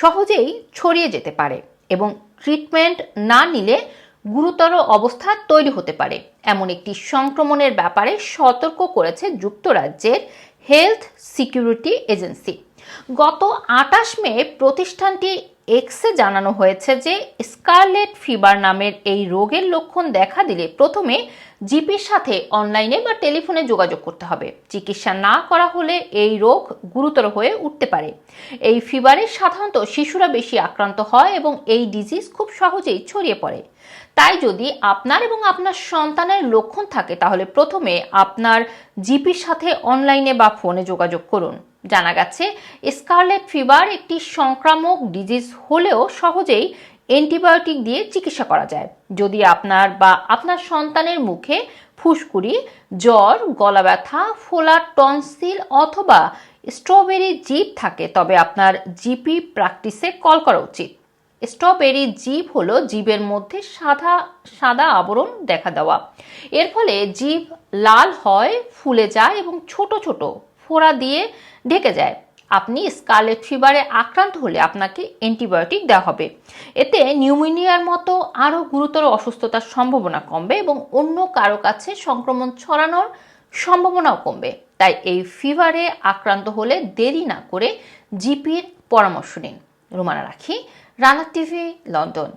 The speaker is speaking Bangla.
সহজেই ছড়িয়ে যেতে পারে এবং ট্রিটমেন্ট না নিলে গুরুতর অবস্থা তৈরি হতে পারে। এমন একটি সংক্রমণের ব্যাপারে সতর্ক করেছে যুক্তরাজ্যের হেলথ সিকিউরিটি এজেন্সি গত আটাশ মে প্রতিষ্ঠানটি এক্সে জানানো হয়েছে যে স্কারলেট ফিভার নামের এই রোগের লক্ষণ দেখা দিলে প্রথমে জিপির সাথে অনলাইনে বা টেলিফোনে যোগাযোগ করতে হবে। চিকিৎসা না করা হলে এই রোগ গুরুতর হয়ে উঠতে পারে। এই ফিভারে সাধারণত শিশুরা বেশি আক্রান্ত হয় এবং এই ডিজিজ খুব সহজেই ছড়িয়ে পড়ে। তাই যদি আপনার এবং আপনার সন্তানের লক্ষণ থাকে, তাহলে প্রথমে আপনার জিপির সাথে অনলাইনে বা ফোনে যোগাযোগ করুন। জানা গেছে, স্কারলেট ফিভার একটি সংক্রামক ডিজিজ হলেও সহজেই অ্যান্টিবায়োটিক দিয়ে চিকিৎসা করা যায়। যদি আপনার বা আপনার সন্তানের মুখে ফুসকুড়ি, জ্বর, গলা ব্যথা, ফোলা টনসিল অথবা স্ট্রবেরি জিপ থাকে, তবে আপনার জিপি প্র্যাকটিসে কল করা উচিত। স্ট্রবেরি জিভ হলো জীবের মধ্যে সাদা সাদা আবরণ দেখা দেওয়া। এর ফলে জীব লাল হয়, ফুলে যায় এবং ছোট ছোট ফোড়া দিয়ে ঢেকে যায়। আপনি স্কারলেট ফিভারে আক্রান্ত হলে আপনাকে অ্যান্টিবায়োটিক দেওয়া হবে। এতে নিউমোনিয়ার মতো আরও গুরুতর অসুস্থতার সম্ভাবনা কমবে এবং অন্য কারও কাছে সংক্রমণ ছড়ানোর সম্ভাবনাও কমবে। তাই এই ফিভারে আক্রান্ত হলে দেরি না করে জিপির পরামর্শ নিন। রুমানা রাখি, রানা টিভি, লন্ডন।